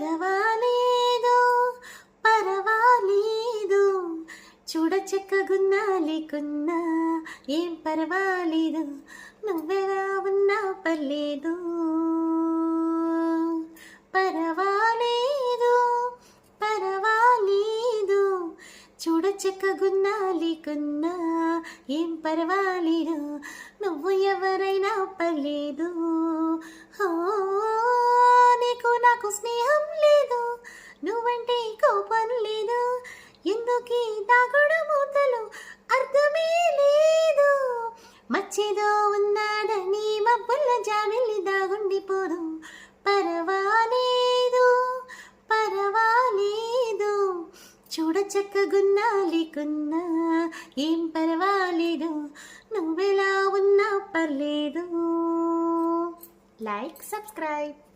పర్వాలేదు పర్వాలేదు. చూడ చక్కగున్నా లేకున్నా ఏం పర్వాలేదు. నువ్వెలా ఉన్నా పర్లేదు. పర్వాలేదు పర్వాలేదు. చూడ చక్కగున్నా లేకున్నా ఏం పర్వాలేదు. నువ్వు ఎవరైనా పర్లేదు. నాకు స్నేహం లేదు. నువ్వంటే కోపం లేదు. ఎందుకీ దాగుడు మూతలు అర్థమే లేదు. మచ్చేదో ఉన్నాడని మబ్బుల జాబిల్లి దాగుండిపోదు. పర్వాలేదు పర్వాలేదు. చూడచక్కగున్నా లేకున్నా ఏం పర్వాలేదు. నువ్వెలా ఉన్నా పర్లేదు. Like subscribe.